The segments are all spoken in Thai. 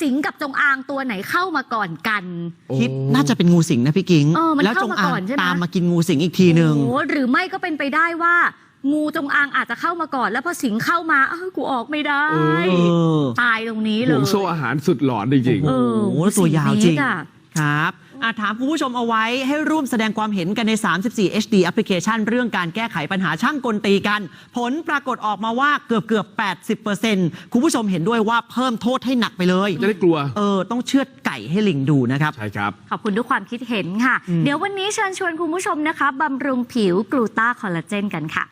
สิงกับจงอางตัวไหนเข้ามาก่อนกัน คิดน่าจะเป็นงูสิงนะพี่กิ้ง เออมันแล้วเข้าจงมาอาก่องนใช่ไหม ตามมากินงูสิงอีกทีหนึ่ง โอ้หรือไม่ก็เป็นไปได้ว่า งูจงอางอาจจะเข้ามาก่อน แล้วพอสิงเข้ามาเอ้ากูออกไม่ได้ เอเออตายตรงนี้เลห่วยงโซ่อาหารสุดหลอนจริงเออโอ้โหตัวยาวจริง สี่เมตอะ ครับ อะถามคุณผู้ชมเอาไว้ให้ร่วมแสดงความเห็นกันใน 34 HD แอปพลิเคชัน เรื่องการแก้ไขปัญหาช่างกลตีกัน ผลปรากฏออกมาว่าเกือบเกือบ80%คุณผู้ชมเห็นด้วยว่าเพิ่มโทษให้หนักไปเลยๆจะได้กลัว เออ ต้องเชือดไก่ให้ลิงดูนะครับ ใช่ครับ ขอบคุณทุกความคิดเห็นค่ะอืมเดี๋ยววันนี้เชิญชวนคุณผู้ชมนะคะบำรุงผิวกลูตาคอลลาเจนกันค่ะ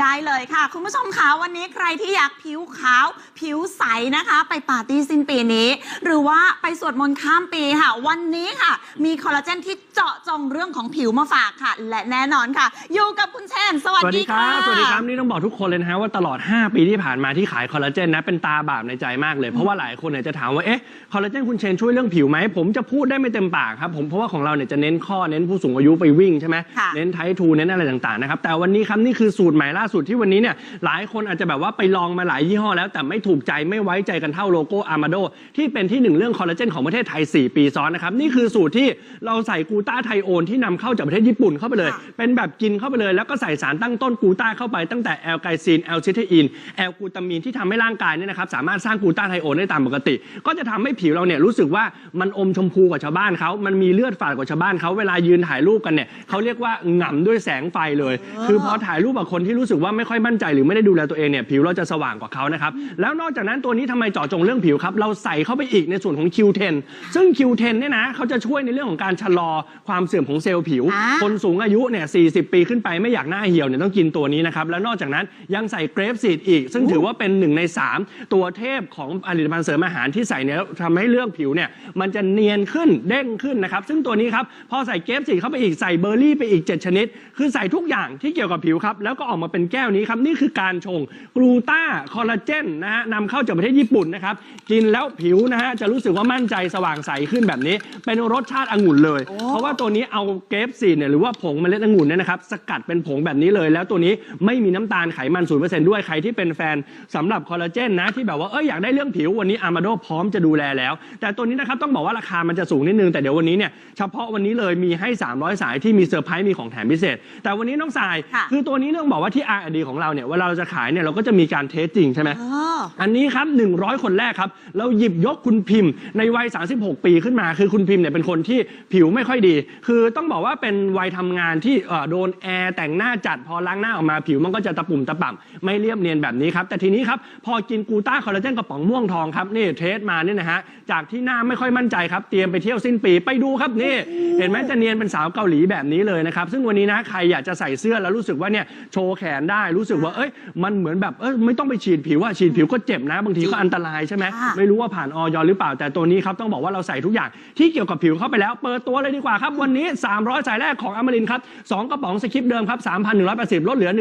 ได้เลยค่ะ คุณผู้ชมคะวันนี้ใครที่อยากผิวขาว ผิวใสนะคะ ไปปาร์ตี้สิ้นปีนี้ หรือว่าไปสวดมนต์ข้ามปีค่ะ วันนี้ค่ะ มีคอลลาเจนที่ เจาะจงเรื่องของผิวมาฝากค่ะ และแน่นอนค่ะ อยู่กับคุณเชนสวัสสวัสดีดีคค่ะรับสวัสดีครับ นี่ต้องบอกทุกคนเลยนะฮะว่าตลอด 5 ปีที่ผ่านมาที่ขายคอลลาเจนนะเป็นตาบาปในใจมากเลย เพราะว่าหลายคนเนี่ยจะถามว่าเอ๊ะคอลลาเจนคุณเชนช่วยเรื่องผิวไหมผมจะพูดได้ไม่เต็มปากครับผมเพราะว่าของเราเนี่ยจะเน้นข้อเน้นผู้สูงอายุไปวิ่งใช่ไหมค่ะเน้นไททูเน้นอะไรต่างๆนะครับแต่วันนี้ครับนี่คือสูตรใหม่ล่าสุดที่วันนี้เนี่ยหลายคนอาจจะแบบว่าไปลองมาหลายยี่ห้อแล้ว แต่ไม่ถูกใจไม่ไว้ใจกันเท่าโลโก้อามาโดที่เป็นที่หนึ่งเรื่องคอลลาเจนของประเทศไทย 4 ปีซ้อนนะครับนี่คือสูตรที่เราใส่กลูตาไทโอนที่นำเข้าจากประเทศญี่ปุ่นเข้าไปเลยค่ะเป็นแบบกินเข้าไปเลย แล้วก็ใส่สารตั้งต้นกลูต้าเข้าไปตั้งแต่แอลไกซีนแอลซิเทอีนแอลกลูตามีนที่ทำให้ร่างกายเนี่ยนะครับสามารถสร้างกลูต้าไทโอนได้ตามปกติ ก็จะทำให้ผิวเราเนี่ยรู้สึกว่ามันอมชมพูกว่าชาวบ้านเขามันมีเลือดฝาดกว่าชาวบ้านเขาเวลายืนถ่ายรูปกันเนี่ยเขาเรียกว่าหง่ำด้วยแสงไฟเลย คือพอถ่ายรูปกับคนที่รู้สึกว่าไม่ค่อยมั่นใจหรือไม่ได้ดูแลตัวเองเนี่ยผิวเราจะสว่างกว่าเขานะครับแล้วนอกจากนั้นตัวนี้ทำไมเจาะจงเรื่องผิวครับเราใส่เข้าไปอีกในส่วนของ Q10 ซึ่ง Q10 เนี่ยนะเขาจะช่วยในเรื่องของการชะลอความเสื่อมของเซลล์ผิว อ่า คนสูงอายุเนี่ย40 ปีขึ้นไปไม่อยากหน้าเหี่ยวเนี่ยต้องกินตัวนี้นะครับ แล้วนอกจากนั้นยังใส่เกรฟซีดอีก ซึ่งถือว่าเป็นหนึ่งใน 3 ตัวเทพของผลิตภัณฑ์เสริมอาหารที่ใส่เนี่ยทำให้เรื่องผิวเนี่ยมันจะเนียนขึ้นเด้งขึ้นนะครับ ซึ่งตัวนี้ครับพอใส่เกรฟซีดเข้าไปอีกใส่เบอร์รี่ไปอีก 7 ชนิด คือใส่ทุกอย่างที่เกี่ยวกับผิวครับแล้วก็ออกมาเป็นแก้วนี้ครับนี่คือการชงกลูต้าคอลลาเจนนะฮะนำเข้าจากประเทศญี่ปุ่นนะครับกินแล้วผิวนะฮะจะรู้สึกว่ามั่นใจสว่างใสขึ้นแบบนี้ เป็นรสชาติองุ่นเลยเพราะว่าตัวนี้เอาเกรฟซีดเนี่ยหรือว่าผงเมล็ดองุ่นเนี่ยนะครับสกัดเป็นผงแบบนี้เลย แล้วตัวนี้ไม่มีน้ำตาลไขมันศูนเปอร์เซ็นต์ด้วยใครที่เป็นแฟนสำหรับคอลลาเจนนะที่แบบว่าเอออยากได้เรื่องผิววันนี้อามาโดพร้อมจะดูแลแล้ว แต่ตัวนี้นะครับต้องบอกว่าราคามันจะสูงนิดนึงแต่เดี๋ยววันนี้เนี่ยเฉพาะวันนี้เลยมีให้ 300 สายที่มีเซอร์ไพรส์มีของแถมพิเศษ แต่วันนี้น้องสาย ค่ะ คือตัวนี้ต้องบอกว่าที่ R&D ของเราเนี่ยเวลาเราจะขายเนี่ยเราก็จะมีการเทสจริงใช่ไหมเออ อันนี้ครับ 100 คนแรกครับ เราหยิบยกคุณพิมพ์ในวัย 36 ปีขึ้นมา คือคุณพิมพ์เนี่ยเป็นคนที่ผิวไม่ค่อยดี คือต้องบอกว่าเป็นวัยทำงานที่เอ่อโดนแอร์แต่งหน้าจัดพอล้างหน้าออกมาผิวมันก็จะตะปุ่มตะป่ำไม่เรียบเนียนแบบนี้ครับ แต่ทีนี้ครับ พอกินกูต้าคอลลาเจนกระป๋องม่วงทองครับนี่เทสมาเนี่ยนะฮะจากที่หน้าไม่ค่อยมั่นใจครับเตรียมไปเที่ยวสิ้นปีไปดูครับนี่ เห็นไหมจะเนียนเป็นสาวเกาหลีแบบนี้เลยนะครับซึ่งวันนี้นะใครอยากจะใส่เสื้อแล้วรู้สึกว่าเนี่ยโชว์แขนได้รู้สึกว่าเอ้ยมันเหมือนแบบเอ้ยไม่ต้องไปฉีดผิวอะฉีดผิวก็เจ็บนะ บางทีก็อันตรายใช่ไหมค่ะไม่รู้ว่าผ่านออยหรือเปล่าแต่ตัวนี้ครับต้องบอกว่าเราใส่ทุกอย่างที่เกี่ยวกับผิวเข้าไปแล้ว เปิดตัวเลยดีกว่าครับ วันนี้ 300สายแรกของอมรินทร์ครับ2กระป๋องสคริปต์เดิมครับ 3,180 ลดเหลือ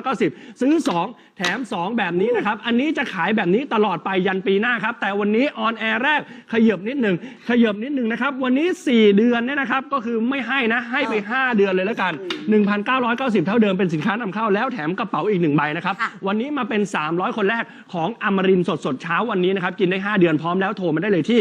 1,990 ซื้อ 2 แถม 2 แบบนี้นะครับ อันนี้จะขายแบบนี้ตลอดไปยันปีหน้าครับ แต่วันนี้ออนแอร์แรกขยับนิดหนึ่งขยับนิดหนึ่งนะครับ วันนี้ 4 เดือนเนี่ยนะครับ ก็คือไม่ให้นะให้ไป 5 เดือนเลยแล้วกัน 1,990 เท่าเดิมเป็นสินค้านำเข้าแล้วแถมกระเป๋าอีกหนึ่งใบนะครับ ค่ะ วันนี้มาเป็น 300 คนแรกของอมรินสดสดเช้าวันนี้นะครับ กินได้ 5 เดือนพร้อมแล้วโทรมาได้เลยที่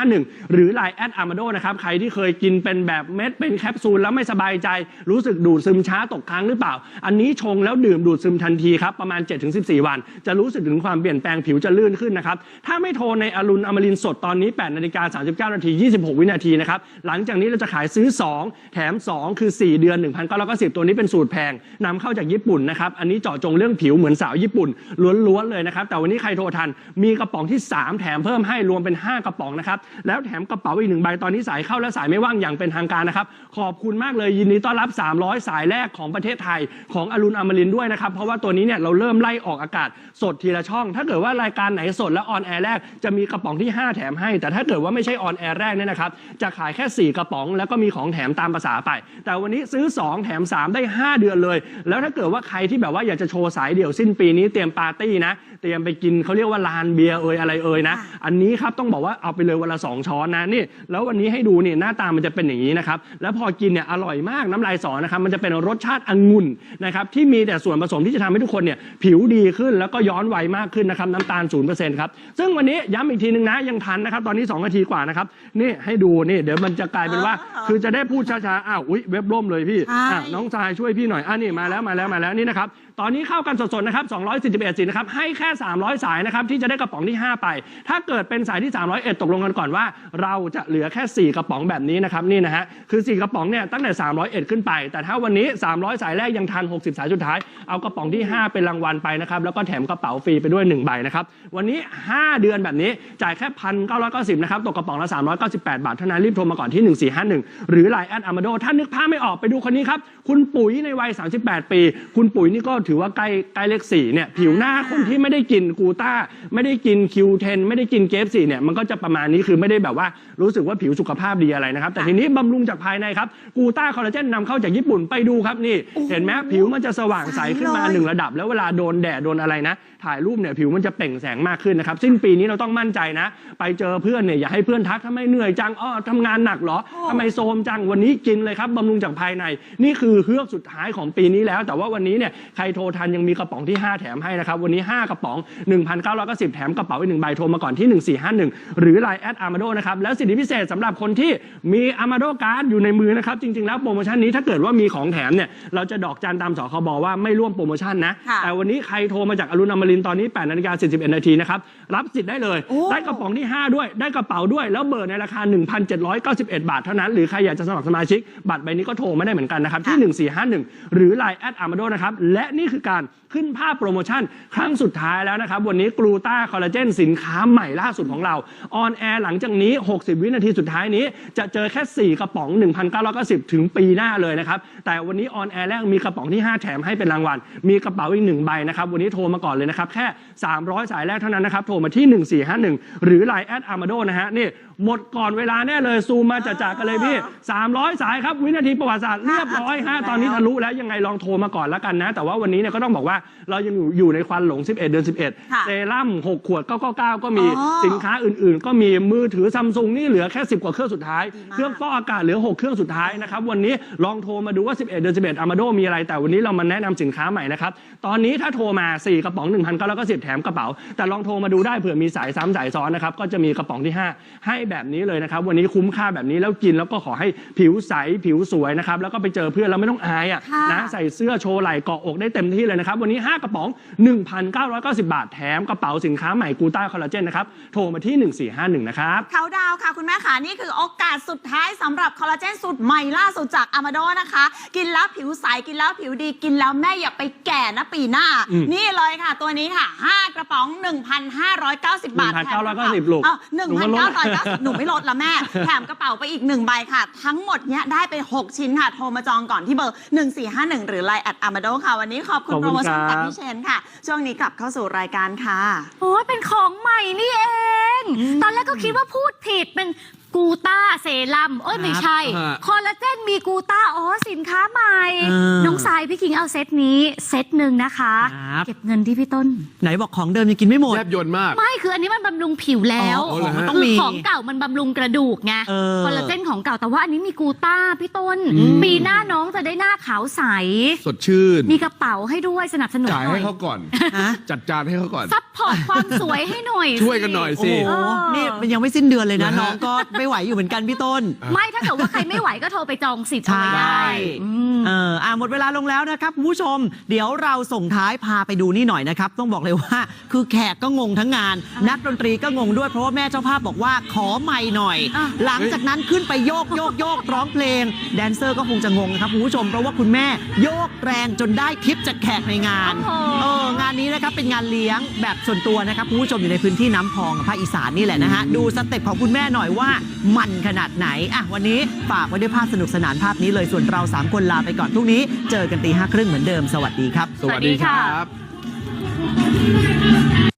1451 หรือ Line แอดอามาโดนะครับ ใครที่เคยกินเป็นแบบเม็ดเป็นแคปซูลแล้วไม่สบายใจ รู้สึกดูดซึมช้าตกค้างหรือเปล่า อันนี้ชงแล้วดื่มดูดซึมทันทีครับ ประมาณ 7-14 วัน จะรู้สึกถึงความเปลี่ยนแปลงผิวจะลื่นขึ้นนะครับถ้าไม่โทรในอรุณอมรินสดตอนนี้8นาฬิกา39นาที26 วินาทีนะครับหลังจากนี้เราจะขายซื้อ 2 แถม 2 คือ 4 เดือน 1,990ตัวนี้เป็นสูตรแพงนำเข้าจากญี่ปุ่นนะครับอันนี้เจาะจงเรื่องผิวเหมือนสาวญี่ปุ่นล้วนๆเลยนะครับ แต่วันนี้ใครโทรทัน มีกระป๋องที่ 3 แถมเพิ่มให้รวมเป็น 5 กระป๋องนะครับ แล้วแถมกระเป๋าอีกหนึ่งใบตอนนี้สายเข้าและสายไม่ว่างอย่างเป็นทางการนะครับ ขอบคุณมากเลยยินดีต้อนรับ 300 สายแรกของประเทศไทยของอรุณอมรินด้วยนะครับ เพราะว่าตัวนี้เนี่ยเราเริ่มไล่ออกอากาศสดทีละช่อง ถ้าเกิดว่ารายการไหนสดและออนแอร์แรกจะมีกระป๋องที่ 5 แถมให้ แต่ถ้าเกิดว่าไม่ใช่ออนแอร์แรกเนี่ยนะครับจะขายแค่ 4 กระป๋อง แล้วก็มีของแถมตามภาษาไป แต่วันนี้ซื้อ 2 แถม 3 ได้ 5 เดือนเลย แล้วถ้าเกิดว่าใครที่แบบว่าอยากจะโชว์สายเดี่ยวสิ้นปีนี้เตรียมปาร์ตี้นะเตรียมไปกินเขาเรียกว่าลานเบียร์เอยอะไรเอยนะ อันนี้ครับต้องบอกว่าเอาไปเลยวันละสองช้อนนะนี่ แล้ววันนี้ให้ดูนี่หน้าตามันมันจะเป็นอย่างนี้นะครับ แล้วพอกินเนี่ยอร่อยมากน้ำลายสอนะครับมันจะเป็นรสชาติองุ่นนะครับที่มีแต่ส่วนผสมที่จะทำให้ทุกคนเนี่ยผิวดีขึ้นแล้วก็ย้อนวัยมากขึ้นนะครับน้ำตาล0%ครับซึ่งวันนี้ย้ำอีกทีนึงนะยังทันนะครับ ตอนนี้2นาทีกว่านะครับนี่ให้ดูนี่เดี๋ยวมันจะกลายเป็นว่าอ๋อคือจะได้พูดช้าๆอ้าวอุ๊ยเว็บล่มเลยพี่ใช่อะน้องชายช่วยพี่หน่อยอะนี่มาแล้วมาแล้วมาแล้วนี่นะครับ ตอนนี้เข้ากันสดๆนะครับ241สีนะครับให้แค่ 300 สายนะครับที่จะได้กระป๋องที่ 5 ไป ถ้าเกิดเป็นสายที่ 301 ตกลงกันก่อนว่า เราจะเหลือแค่ 4 กระป๋องแบบนี้นะครับนี่นะฮะคือ 4 กระป๋องเนี่ยตั้งแต่ 301 ขึ้นไป แต่ถ้าวันนี้ 300 สายแรกยังทัน 60 สายสุดท้ายเอากระป๋องที่ 5 เป็นรางวัลไปนะครับแล้วก็แถมกระเป๋าฟรีไปด้วย1ใบนะครับวันนี้ 5 เดือนแบบนี้จ่ายแค่1,990นะครับตกกระป๋องละ398 บาทเท่านั้นรีบโทรมาก่อนที่ 1451 หรือ Line แอดอามาโดถ้านึกภาพไม่ออกไปดูคนนี้ครับคุณปุ๋ยในวัย 38 ปี คุณปุ๋ยนี่ก็ถอว่าใกล้ใกล้เลข4เนี่ยผิวหน้าคนที่ไม่ได้กินกูต้า ไม่ได้กินคิวเทนไม่ได้กินเกฟสี่เนี่ยมันก็จะประมาณนี้คือไม่ได้แบบว่ารู้สึกว่าผิวสุขภาพดีอะไรนะครับ แต่ทีนี้บำรุงจากภายในครับกูต้าคอลลาเจนนำเข้าจากญี่ปุ่นไปดูครับนี่ เห็นไหมผิวมันจะสว่างใสขึ้นมาใสเลยหนึ่งระดับ แล้วเวลาโดนแดดโดนอะไรนะ ถ่ายรูปเนี่ยผิวมันจะเปล่งแสงมากขึ้นนะครับสิ้นปีนี้เราต้องมั่นใจนะ ไปเจอเพื่อนเนี่ยอย่าให้เพื่อนทักทำไมเหนื่อยจังอ้อทำงานหนักเหรอทำไมโซมจังวันนี้กินเลยครับบำรุงจากภายใน นี่คือเฮือกสุดท้ายของปีนี้แล้ว แต่ว่าวันนี้เนี่ยใครโทรทันยังมีกระป๋องที่ 5 แถมให้นะครับ วันนี้ 5 กระป๋อง 1,990 แถมกระเป๋าอีกหนึ่งใบโทรมาก่อนที่ 1451 หรือ Line แอดอามาโดนะครับ แล้วสิทธิพิเศษสำหรับคนที่มีอามาโดการ์ดอยู่ในมือนะครับ จริง ๆ แล้วโปรโมชั่นนี้ถ้าเกิดว่ามีของแถมเนี่ยเราจะดอกจันตามสคบว่าไม่ร่วมโปรโมชั่นนะค่ะ แต่วันนี้ใครโทรมาจากอรุณอมรินทร์ตอนนี้8นาฬิกา41นาทีนะครับรับสิทธิ์ได้เลยโอ้ได้กระป๋องที่ 5 ด้วยได้กระเป๋าด้วยแล้วเบอร์ในราคา 1,791 บาทเท่านั้นหรือใครอยากจะสมัครสมาชิกบัตรใบนี้ก็โทรมาได้เหมือนกันนะครับที่ 1451 หรือ Line แอดอามาโดนะครับและนี่คือการขึ้นภาพโปรโมชั่น ครั้งสุดท้ายแล้วนะครับ วันนี้กลูต้าคอลลาเจนสินค้าใหม่ล่าสุดของเราออนแอร์หลังจากนี้ 60 วินาทีสุดท้ายนี้ จะเจอแค่ 4 กระป๋อง 1,990 ถึงปีหน้าเลยนะครับ แต่วันนี้ออนแอร์แรกมีกระป๋องที่ 5 แถมให้เป็นรางวัล มีกระเป๋าอีกหนึ่งใบนะครับ วันนี้โทรมาก่อนเลยนะครับ แค่ 300 สายแรกเท่านั้นนะครับ โทรมาที่ 1451 หรือ Line แอดอามาโดนะฮะนี่ หมดก่อนเวลาแน่เลยซูมมาจะจากกันเลยพี่ 300 สายครับวินาทีประวัติศาสตร์เรียบร้อยฮะตอนนี้ทะลุแล้วยังไงลองโทรมาก่อนแล้วกันนะ แต่ว่าวันนี้เนี่ยก็ต้องบอกว่าเรายังอยู่อยู่ในควันหลง 11 เดือน 11ค่ะเซรั่ม6 ขวด 999 ก็มีอ๋อสินค้าอื่นๆ ก็มีมือถือซัมซุงนี่เหลือแค่ 10 กว่าเครื่องสุดท้ายดีมากเครื่องฟอกอากาศเหลือ 6 เครื่องสุดท้ายนะครับวันนี้ลองโทรมาดูว่า 11 เดือน 11อามาโดมีอะไร แต่วันนี้เรามาแนะนำสินค้าใหม่นะครับตอนนี้ถ้าโทรมา 4 กระป๋อง1,990แถมกระเป๋าแต่ลองโทรมาดูได้เผื่อมีสายซ้ำสายซ้อนนะครับก็จะมีกระป๋องที่ 5 ให้แบบนี้เลยนะครับ วันนี้คุ้มค่าแบบนี้แล้วกินแล้วก็ขอให้ผิวใสผิวสวยนะครับ แล้วก็ไปเจอเพื่อนแล้วไม่ต้องอายอะค่ะนะใส่เสื้อโชว์ไหล่เกาะอกได้เต็มที่เลยนะครับ วันนี้ 5 กระป๋อง 1,990 บาทแถมกระเป๋าสินค้าใหม่กูต้าคอลลาเจนนะครับ โทรมาที่ 1451 นะครับ เขาดาวน์ค่ะ คุณแม่ค่ะ นี่คือโอกาสสุดท้ายสำหรับคอลลาเจนสูตรใหม่ล่าสุดจากอามาโดนะคะ กินแล้วผิวใส กินแล้วผิวดีกินแล้วแม่อย่าไปแก่นะปีหน้า อืมนี่เลยค่ะ ตัวนี้ค่ะ 5 กระป๋อง 1,590 บาทแถมระเป๋1,990ลูกอ้าวหนูว่าลด1,990หนูไม่ลดละแม่ แถมกระเป๋าไปอีก1ใบค่ะ ทั้งหมดเนี้ยได้ไป 6 ชิ้นค่ะ โทรมาจองก่อนที่เบอร์ 1451 หรือ Line แอดอามาโดค่ะ วันนี้ขอบคุณขอบโปคุรณโมชั่นครัจากบ พี่เชนค่ะ ช่วงนี้กลับเข้าสู่รายการค่ะ โอ้ยเป็นของใหม่นี่เอง ตอนแรกก็คิดว่าพูดผิดเป็น กูต้าเซรั่มเอ้ยไม่ใช่ฮะคอลลาเจนมีกูต้าอ๋อสินค้าใหม่เออน้องสายพี่คิงเอาเซตนี้ เซตหนึ่งนะคะ ครับ เก็บเงินที่พี่ต้น ไหนบอกของเดิมยังกินไม่หมดแทบยนต์มาก ไม่คืออันนี้มันบำรุงผิวแล้วอ๋อเหรอฮะ ต้องมีคืของเก่ามันบำรุงกระดูกไงเออ คอลลาเจนของเก่าแต่ว่าอันนี้มีกูต้าพี่ต้น ปีหน้าน้องจะได้หน้าขาวใส สดชื่น มีกระเป๋าให้ด้วยสนับสนุนจ่ายหน่อให้ยเขาก่อน ฮะ จัดจานให้เขาก่อน ซัพพอร์ตความสวยให้หน่อยช่วยกันหน่อยโอ้สิโห เออ นี่มันยังไม่สิ้นเดือนเลยนะ นะฮะ น้องก็ไม่ไหวอยู่เหมือนกันพี่ต้น ไม่ถ้าเกิดว่าใครไม่ไหวก็โทรไปจองสิทธิ์เอาใช่ไว้ได้ อืม เอออะหมดเวลาลงแล้วนะครับคุณผู้ชม เดี๋ยวเราส่งท้ายพาไปดูนี่หน่อยนะครับ ต้องบอกเลยว่า คือแขกก็งงทั้งงาน นักดนตรีก็งงด้วยเพราะว่าแม่เจ้าภาพบอกว่าขอไม่หน่อย อะ หลังจากนั้นขึ้นไปโยกโยกโยกร้องเพลง แดนเซอร์ก็คงจะงงนะครับคุณผู้ชมเพราะว่าคุณแม่โยกแรงจนได้ทิปจากแขกในงานโอ้โห เอองาน นี้นะครับเป็นงานเลี้ยงแบบส่วนตัวนะครับคุณผู้ชมอยู่ในพื้นที่น้ำพองภาคอีสานนี่แหละนะฮะดูสเต็ปของคุณแม่หน่อยว่ามันขนาดไหนอะวันนี้ฝากไว้ด้วยภาพสนุกสนานภาพนี้เลยส่วนเราสามคนลาไปก่อนพรุ่งนี้เจอกันตีห้าครึ่งเหมือนเดิมสวัสดีครับ สวัสดีครับสวัสดีค่ะ